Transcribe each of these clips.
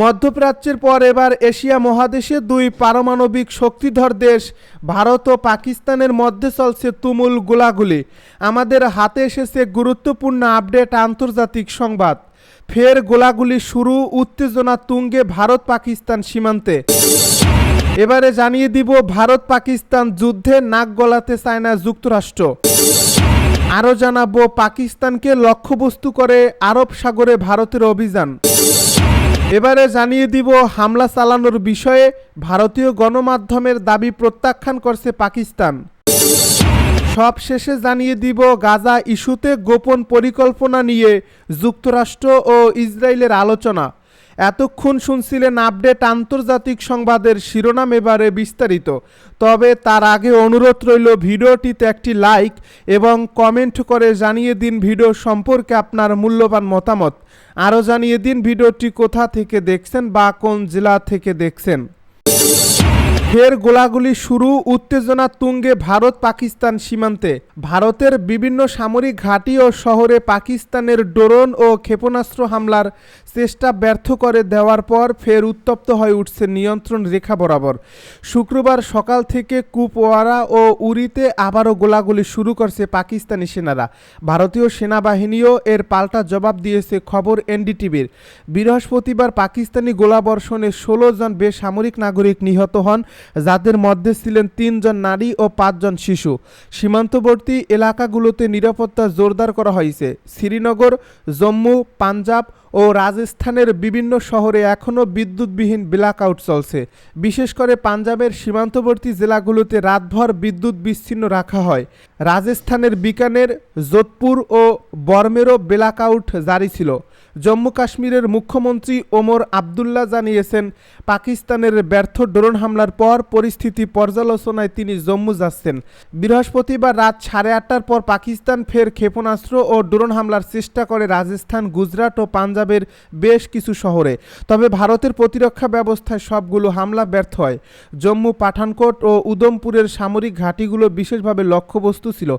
মধ্যপ্রাচ্যের পর এবার এশিয়া মহাদেশে দুই পারমাণবিক শক্তিধর দেশ, ভারত ও পাকিস্তানের মধ্যে চলছে তুমুল গোলাগুলি। আমাদের হাতে এসেছে গুরুত্বপূর্ণ আপডেট আন্তর্জাতিক সংবাদ। ফের গোলাগুলি শুরু, উত্তেজনা তুঙ্গে ভারত পাকিস্তান সীমান্তে। এবারে জানিয়ে দিব ভারত পাকিস্তান যুদ্ধে নাক গলাতে চায় না যুক্তরাষ্ট্র। আরও জানাব, পাকিস্তানকে লক্ষ্যবস্তু করে আরব সাগরে ভারতের অভিযান। এবারে জানিয়ে দিব, হামলা চালানোর বিষয়ে ভারতীয় গণমাধ্যমের দাবি প্রত্যাখ্যান করছে পাকিস্তান। সব শেষে জানিয়ে দিব, গাজা ইস্যুতে গোপন পরিকল্পনা নিয়ে যুক্তরাষ্ট্র ও ইসরায়েলের আলোচনা। এতক্ষণ শুনছিলেন আপডেট আন্তর্জাতিক সংবাদের শিরোনাম এবারে বিস্তারিত। তবে তার আগে অনুরোধ রইল ভিডিওটিতে একটি লাইক এবং কমেন্ট করে জানিয়ে দিন ভিডিও সম্পর্কে আপনার মূল্যবান মতামত। আরও জানিয়ে দিন ভিডিওটি কোথা থেকে দেখছেন বা কোন জেলা থেকে দেখছেন। ফের গোলাগুলি শুরু, উত্তেজনা তুঙ্গে ভারত পাকিস্তান সীমান্তে। ভারতের বিভিন্ন সামরিক ঘাঁটি ও শহরে পাকিস্তানের ড্রোন ও ক্ষেপণাস্ত্র হামলার চেষ্টা ব্যর্থ করে দেওয়ার পর ফের উত্তপ্ত হয়ে উঠছে নিয়ন্ত্রণ রেখা বরাবর। শুক্রবার সকাল থেকে কুপওয়ারা ও উরিতে আবারও গোলাগুলি শুরু করছে পাকিস্তানি সেনারা। ভারতীয় সেনাবাহিনীও এর পাল্টা জবাব দিয়েছে খবর এনডিটিভির। বৃহস্পতিবার পাকিস্তানি গোলাবর্ষণে ষোলো জন বেসামরিক নাগরিক নিহত হন। যাদের মধ্যে ছিলেন তিনজন নারী ও পাঁচজন শিশু। সীমান্তবর্তী এলাকাগুলোতে নিরাপত্তা জোরদার করা হয়েছে। শ্রীনগর, জম্মু, পাঞ্জাব ও রাজস্থানের বিভিন্ন শহরে এখনও বিদ্যুৎবিহীন ব্ল্যাকআউট চলছে। বিশেষ করে পাঞ্জাবের সীমান্তবর্তী জেলাগুলোতে রাতভর বিদ্যুৎ বিচ্ছিন্ন রাখা হয়। রাজস্থানের বিকানের, যোধপুর ও বর্মেরও ব্ল্যাকআউট জারি ছিল। জম্মু কাশ্মীরের মুখ্যমন্ত্রী ওমর আবদুল্লাহ জানিয়েছেন, পাকিস্তানের ব্যর্থ ড্রোন হামলার পর পরিস্থিতি পর্যালোচনায় তিনি জম্মু যাচ্ছেন। বৃহস্পতিবার রাত সাড়ে আটটার পর পাকিস্তান ফের ক্ষেপণাস্ত্র ও ড্রোন হামলার চেষ্টা করে রাজস্থান, গুজরাট ও পাঞ্জাবের বেশ কিছু শহরে। তবে ভারতের প্রতিরক্ষা ব্যবস্থায় সবগুলো হামলা ব্যর্থ হয়। জম্মু পাঠানকোট ও উদমপুরের সামরিক ঘাঁটিগুলো বিশেষভাবে লক্ষ্যবস্তু ছিল।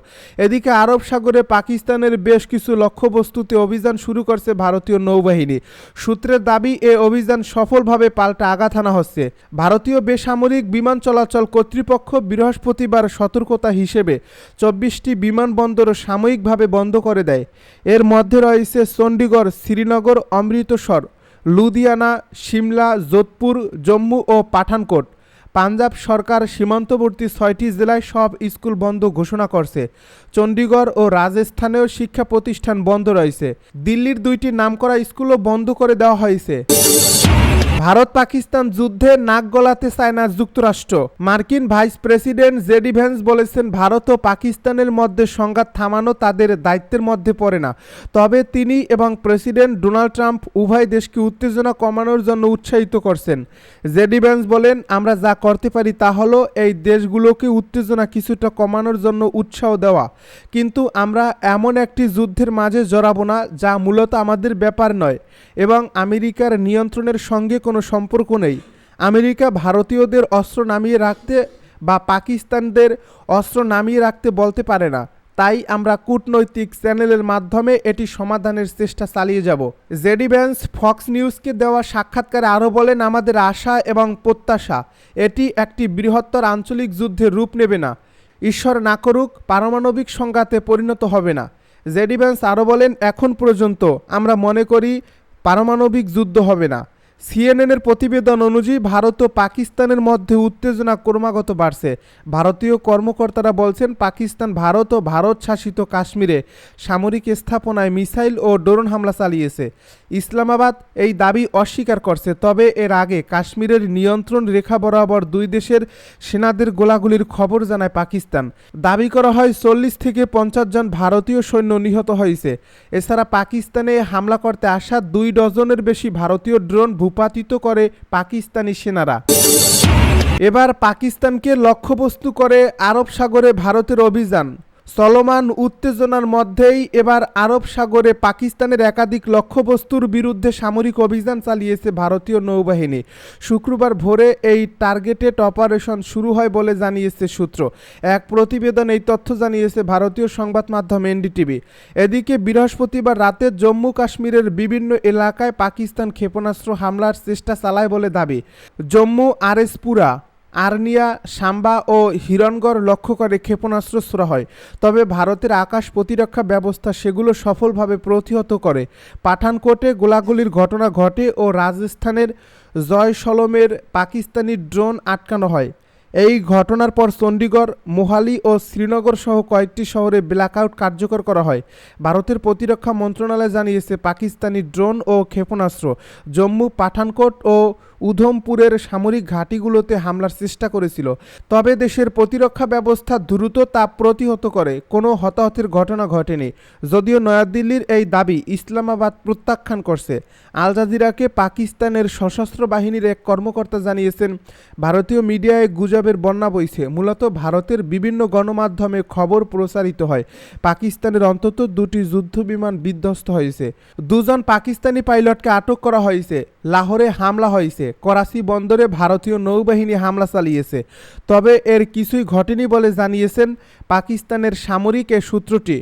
এদিকে আরব সাগরে পাকিস্তানের বেশ কিছু লক্ষ্যবস্তুতে অভিযান শুরু করছে ভারতীয় নৌবাহিনী। সূত্রের দাবি, এ অভিযান সফলভাবে পাল্টা আঘাত হানা হচ্ছে। ভারতীয় বেসামরিক বিমান চলাচল কর্তৃপক্ষ বৃহস্পতিবার সতর্কতা হিসেবে চব্বিশটি বিমানবন্দর সাময়িকভাবে বন্ধ করে দেয়। এর মধ্যে রয়েছে চণ্ডীগড়, শ্রীনগর, অমৃতসর, লুধিয়ানা, সিমলা, যোধপুর, জম্মু ও পাঠানকোট। পাঞ্জাব সরকার সীমান্তবর্তী ছয়টি জেলায় সব স্কুল বন্ধ ঘোষণা করছে। চণ্ডীগড় ও রাজস্থানেও শিক্ষা প্রতিষ্ঠান বন্ধ রয়েছে। দিল্লির দুইটি নামকরা স্কুলও বন্ধ করে দেওয়া হয়েছে। ভারত পাকিস্তান যুদ্ধে নাক গলাতে চায় না যুক্তরাষ্ট্র। মার্কিন ভাইস প্রেসিডেন্ট জেডি ভ্যান্স বলেছেন, ভারত ও পাকিস্তানের মধ্যে সংঘাত থামানো তাদের দায়িত্বের মধ্যে পড়ে না। তবে তিনি এবং প্রেসিডেন্ট ডোনাল্ড ট্রাম্প উভয় দেশকে উত্তেজনা কমানোর জন্য উৎসাহিত করছেন। জেডি ভ্যান্স বলেন, আমরা যা করতে পারি তা হলো এই দেশগুলোকে উত্তেজনা কিছুটা কমানোর জন্য উৎসাহ দেওয়া। কিন্তু আমরা এমন একটি যুদ্ধের মাঝে জড়াবো না যা মূলত আমাদের ব্যাপার নয় এবং আমেরিকার নিয়ন্ত্রণের সঙ্গে কোনো সম্পর্ক নেই। আমেরিকা ভারতীয়দের অস্ত্র নামিয়ে রাখতে বা পাকিস্তানদের অস্ত্র নামিয়ে রাখতে বলতে পারে না। তাই আমরা কূটনৈতিক চ্যানেলের মাধ্যমে এটি সমাধানের চেষ্টা চালিয়ে যাব। জেডি ব্যান্স ফক্স নিউজকে দেওয়া সাক্ষাৎকারে আরও বলেন, আমাদের আশা এবং প্রত্যাশা, এটি একটি বৃহত্তর আঞ্চলিক যুদ্ধের রূপ নেবে না। ঈশ্বর না করুক, পারমাণবিক সংঘাতে পরিণত হবে না। জেডি ব্যান্স আরও বলেন, এখন পর্যন্ত আমরা মনে করি পারমাণবিক যুদ্ধ হবে না। সিএনএনের প্রতিবেদন অনুযায়ী ভারত ও পাকিস্তানের মধ্যে উত্তেজনা ক্রমাগত বাড়ছে। ভারতীয় কর্মকর্তারা বলছেন, পাকিস্তান, ভারত ও ভারত শাসিত কাশ্মীরে সামরিক স্থাপনায় মিসাইল ও ড্রোন হামলা চালিয়েছে। ইসলামাবাদ এই দাবি অস্বীকার করছে। তবে এর আগে কাশ্মীরের নিয়ন্ত্রণ রেখা বরাবর দুই দেশের সেনাদের গোলাগুলির খবর জানায় পাকিস্তান। দাবি করা হয়, চল্লিশ থেকে পঞ্চাশ জন ভারতীয় সৈন্য নিহত হয়েছে। এছাড়া পাকিস্তানে হামলা করতে আসা দুই ডজনের বেশি ভারতীয় ড্রোন ভূপাতিত করে পাকিস্তানি সেনারা। এবার পাকিস্তানকে লক্ষ্যবস্তু করে আরব সাগরে ভারতের অভিযান। চলমান উত্তেজনার মধ্যেই এবার আরব সাগরে পাকিস্তানের একাধিক লক্ষ্যবস্তুর বিরুদ্ধে সামরিক অভিযান চালিয়েছে ভারতীয় নৌবাহিনী। শুক্রবার ভোরে এই টার্গেটেড অপারেশন শুরু হয় বলে জানিয়েছে সূত্র। এক প্রতিবেদন এই তথ্য জানিয়েছে ভারতীয় সংবাদ মাধ্যম এনডিটিভি। এদিকে বৃহস্পতিবার রাতে জম্মু কাশ্মীরের বিভিন্ন এলাকায় পাকিস্তান ক্ষেপণাস্ত্র হামলার চেষ্টা চালায় বলে দাবি। জম্মু আরএসপুরা আর্নিয়া, সাম্বা ও হিরণগড় লক্ষ্য করে ক্ষেপণাস্ত্র ছোড়া হয়। তবে ভারতের আকাশ প্রতিরক্ষা ব্যবস্থা সেগুলো সফলভাবে প্রতিহত করে। পাঠানকোটে গোলাগুলির ঘটনা ঘটে ও রাজস্থানের জয়সলমের পাকিস্তানি ড্রোন আটকানো হয়। এই ঘটনার পর চণ্ডীগড়, মোহালি ও শ্রীনগর সহ কয়েকটি শহরে ব্ল্যাকআউট কার্যকর করা হয়। ভারতের প্রতিরক্ষা মন্ত্রণালয় জানিয়েছে, পাকিস্তানি ড্রোন ও ক্ষেপণাস্ত্র, জম্মু, পাঠানকোট ও উধমপুরের সামরিক ঘাঁটিগুলোতে হামলার চেষ্টা করেছিল। তবে দেশের প্রতিরক্ষা ব্যবস্থা দ্রুত তা প্রতিহত করে। কোনো হতাহতের ঘটনা ঘটেনি। যদিও নয়াদিল্লির এই দাবি ইসলামাবাদ প্রত্যাখ্যান করছে। আল জাজিরাকে পাকিস্তানের সশস্ত্র বাহিনীর এক কর্মকর্তা জানিয়েছেন, ভারতীয় মিডিয়ায় গুজবের বন্যা বইছে। মূলত ভারতের বিভিন্ন গণমাধ্যমে খবর প্রচারিত হয়। পাকিস্তানের অন্তত দুটি যুদ্ধ বিমান বিধ্বস্ত হয়েছে। দুজন পাকিস্তানি পাইলটকে আটক করা হয়েছে। লাহোরে হামলা হয়েছে। করাচি বন্দরে ভারতীয় নৌবাহিনী হামলা চালিয়েছে। তবে এর কিছুই ঘটেনি বলে জানিয়েছেন পাকিস্তানের সামরিক এ সূত্রটি।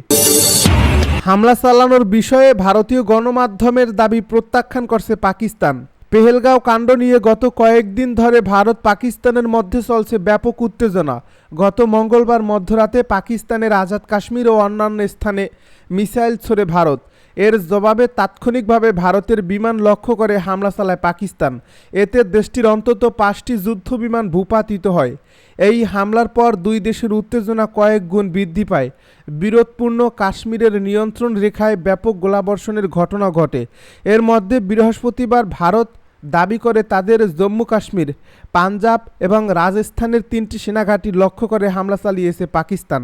হামলা চালানোর বিষয়ে ভারতীয় গণমাধ্যমের দাবি প্রত্যাখ্যান করছে পাকিস্তান। পেহেলগাঁও কাণ্ড নিয়ে গত কয়েকদিন ধরে ভারত পাকিস্তানের মধ্যে চলছে ব্যাপক উত্তেজনা। গত মঙ্গলবার মধ্যরাতে পাকিস্তানের আজাদ কাশ্মীর ও অন্যান্য স্থানে মিসাইল ছোড়ে ভারত। এর জবাবে তাৎক্ষণিকভাবে ভারতের বিমান লক্ষ্য করে হামলা চালায় পাকিস্তান। এতে দেশটির অন্তত পাঁচটি যুদ্ধ বিমান ভূপাতিত হয়। এই হামলার পর দুই দেশের উত্তেজনা কয়েক গুণ বৃদ্ধি পায়। বিরোধপূর্ণ কাশ্মীরের নিয়ন্ত্রণ রেখায় ব্যাপক গোলাবর্ষণের ঘটনা ঘটে। এর মধ্যে বৃহস্পতিবার ভারত দাবি করে তাদের জম্মু কাশ্মীর, পাঞ্জাব এবং রাজস্থানের তিনটি সেনাঘাঁটি লক্ষ্য করে হামলা চালিয়েছে পাকিস্তান।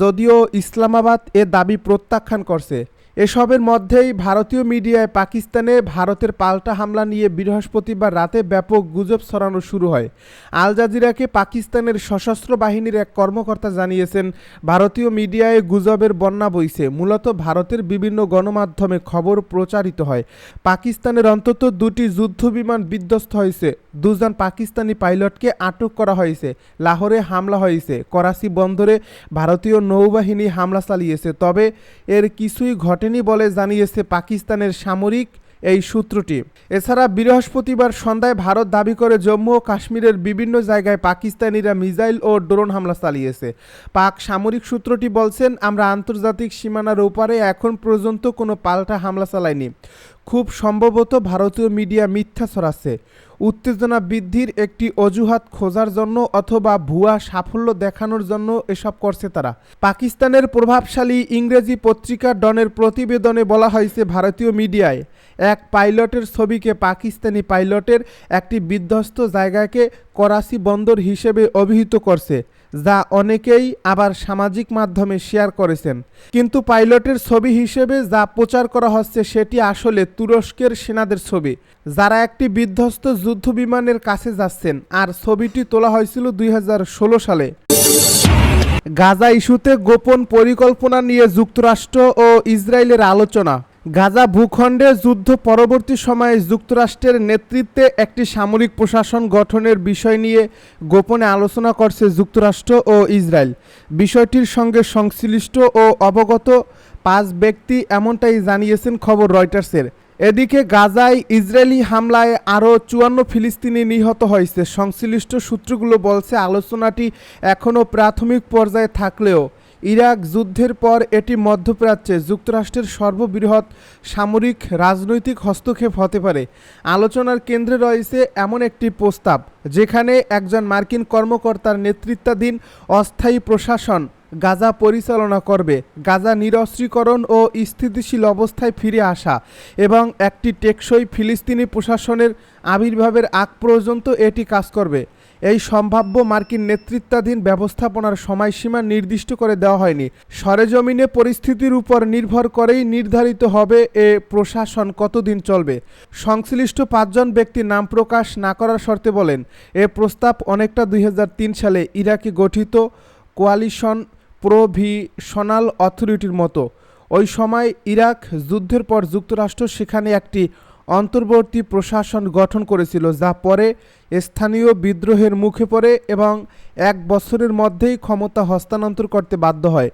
যদিও ইসলামাবাদ এ দাবি প্রত্যাখ্যান করছে। এসবের মধ্যেই ভারতীয় মিডিয়ায় পাকিস্তানে ভারতের পাল্টা হামলা নিয়ে বৃহস্পতিবার রাতে ব্যাপক গুজব ছড়ানো শুরু হয়। আল জাজিরাকে পাকিস্তানের সশস্ত্র বাহিনীর এক কর্মকর্তা জানিয়েছেন, ভারতীয় মিডিয়ায় গুজবের বন্যা বইছে। মূলত ভারতের বিভিন্ন গণমাধ্যমে খবর প্রচারিত হয়। পাকিস্তানের অন্তত দুটি যুদ্ধ বিমান বিধ্বস্ত হয়েছে। দুজন পাকিস্তানি পাইলটকে আটক করা হয়েছে। লাহোরে হামলা হয়েছে। করাচি বন্দরে ভারতীয় নৌবাহিনী হামলা চালিয়েছে। তবে এর কিছুই ঘটেনি বলে জানিয়েছে পাকিস্তানের সামরিক এই সূত্রটি। এছাড়া বৃহস্পতিবার সন্ধ্যায় ভারত দাবি করে জম্মু ও কাশ্মীরের বিভিন্ন জায়গায় পাকিস্তানিরা মিসাইল ও ড্রোন হামলা চালিয়েছে। পাক সামরিক সূত্রটি বলছেন, আমরা আন্তর্জাতিক সীমানার ওপারে এখন পর্যন্ত কোনো পাল্টা হামলা চালাইনি। খুব সম্ভবত ভারতীয় মিডিয়া মিথ্যা ছড়াচ্ছে। উত্তেজনা বৃদ্ধির একটি অজুহাত খোঁজার জন্য অথবা ভুয়া সাফল্য দেখানোর জন্য এসব করছে তারা। পাকিস্তানের প্রভাবশালী ইংরেজি পত্রিকা ডনের প্রতিবেদনে বলা হয়েছে, ভারতীয় মিডিয়ায় এক পাইলটের ছবিকে পাকিস্তানি পাইলটের একটি বিধ্বস্ত জায়গাকে করাচি বন্দর হিসেবে অভিহিত করছে। যা অনেকেই আবার সামাজিক মাধ্যমে শেয়ার করেছেন। কিন্তু পাইলটের ছবি হিসেবে যা প্রচার করা হচ্ছে সেটি আসলে তুরস্কের সেনাদের ছবি। যারা একটি বিধ্বস্ত যুদ্ধ বিমানের কাছে যাচ্ছেন, আর ছবিটি তোলা হয়েছিল দুই হাজার ষোলো সালে। গাজা ইস্যুতে গোপন পরিকল্পনা নিয়ে যুক্তরাষ্ট্র ও ইসরায়েলের আলোচনা। গাজা ভূখণ্ডে যুদ্ধ পরবর্তী সময়ে যুক্তরাষ্ট্রের নেতৃত্বে একটি সামরিক প্রশাসন গঠনের বিষয় নিয়ে গোপনে আলোচনা করছে যুক্তরাষ্ট্র ও ইসরায়েল। বিষয়টির সঙ্গে সংশ্লিষ্ট ও অবগত পাঁচ ব্যক্তি এমনটাই জানিয়েছেন খবর রয়টার্সের। এদিকে গাজায় ইসরায়েলি হামলায় আরও চুয়ান্ন ফিলিস্তিনি নিহত হয়েছে। সংশ্লিষ্ট সূত্রগুলো বলছে, আলোচনাটি এখনও প্রাথমিক পর্যায়ে থাকলেও ইরাক যুদ্ধের পর এটি মধ্যপ্রাচ্যে যুক্তরাষ্ট্রের সর্ববৃহৎ সামরিক রাজনৈতিক হস্তক্ষেপ হতে পারে। আলোচনার কেন্দ্রে রয়েছে এমন একটি প্রস্তাব, যেখানে একজন মার্কিন কর্মকর্তার নেতৃত্বাধীন অস্থায়ী প্রশাসন গাজা পরিচালনা করবে। গাজা নিরস্ত্রীকরণ ও স্থিতিশীল অবস্থায় ফিরে আসা এবং একটি টেকসই ফিলিস্তিনি প্রশাসনের আবির্ভাবের আগ পর্যন্ত এটি কাজ করবে। এই সম্ভাব্য মার্কিন নেতৃত্বাধীন ব্যবস্থাপনার সময়সীমা নির্দিষ্ট করে দেওয়া হয়নি। সরেজমিনে পরিস্থিতির উপর নির্ভর করেই নির্ধারিত হবে এ প্রশাসন কতদিন চলবে। সংশ্লিষ্ট পাঁচজন ব্যক্তি নাম প্রকাশ না করার শর্তে বলেন, এ প্রস্তাব অনেকটা দুই হাজার তিন সালে ইরাকে গঠিত কোয়ালিশন প্রভিশনাল অথরিটির মতো। ওই সময় ইরাক যুদ্ধের পর যুক্তরাষ্ট্র সেখানে একটি অন্তর্বর্তী প্রশাসন গঠন করেছিল, যা পরে স্থানীয় বিদ্রোহের মুখে পড়ে এবং এক বছরের মধ্যেই ক্ষমতা হস্তান্তর করতে বাধ্য হয়।